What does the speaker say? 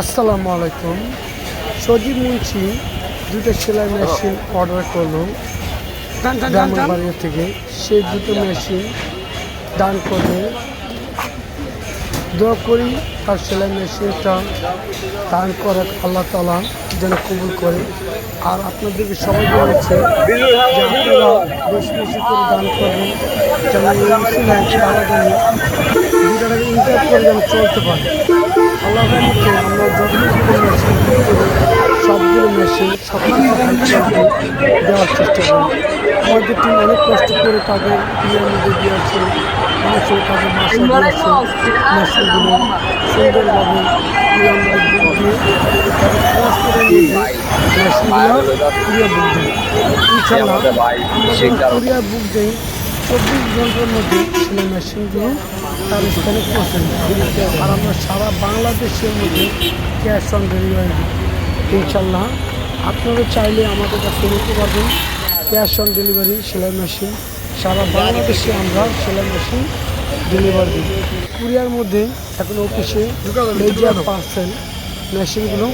আসসালামু আলাইকুম। সজীব মুন্সি দুটো সেলাই মেশিন অর্ডার করল। ব্রাহ্মণবাড়িয়া থেকে। সেই দুটো মেশিন দান করবে দোয়া করি তার সেলাই মেশিনটা দান করে আল্লাহ তালা যেন কবুল করে। আর আপনাদেরকে সবাই বলেছে যে আপনারা বেশি বেশি করে দান করবেন যেন এই সেলাই তারা যেন দুটাকে ইনকাম করে যেন চলতে পারে। আল্লাহ রহমতে আমরা যতগুলো মেশিন সবগুলো মেশিন সবগুলো দেওয়ার চেষ্টা করি আমাদের টিম অনেক কষ্ট করে তাদের ইয়ের মধ্যে দিয়েছে মানুষের কাছে মাসে দিয়েছে মেশিনগুলো সুন্দরভাবে ইয়ের মধ্যে দিয়ে তাদের ক্লাস করে মেশিনগুলো কুরিয়ার বুক দেয় ইনশাল্লাহ কুরিয়ার বুক দেই চব্বিশ ঘণ্টার মধ্যে সেলাই মেশিনগুলো তার স্থানে পৌঁছে দেয়। আর আমরা সারা বাংলাদেশের মধ্যে ক্যাশ অন ডেলিভারি ইনশাল্লাহ আপনারা চাইলে আমাদের কাছে নিতে পারবেন। ক্যাশ অন ডেলিভারি সেলাই মেশিন। সারা বাংলাদেশে আমরা সেলাই মেশিন ডেলিভারি দিই। কুরিয়ার মধ্যে এখন অফিসে পার্সেল মেশিনগুলো